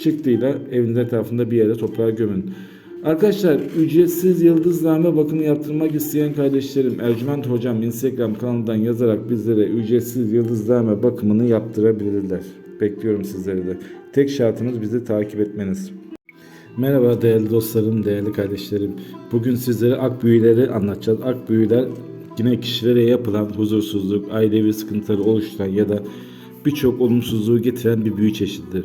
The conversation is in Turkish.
çıktıyla evinizin etrafında bir yere toprağa gömün. Arkadaşlar ücretsiz yıldızname bakımı yaptırmak isteyen kardeşlerim Ercüment Hocam Instagram kanalından yazarak bizlere ücretsiz yıldızname bakımını yaptırabilirler. Bekliyorum sizleri de. Tek şartımız bizi takip etmeniz. Merhaba değerli dostlarım, değerli kardeşlerim. Bugün sizlere ak büyüleri anlatacağız. Ak büyüler yine kişilere yapılan huzursuzluk, ailevi sıkıntıları oluşturan ya da birçok olumsuzluğu getiren bir büyü çeşididir.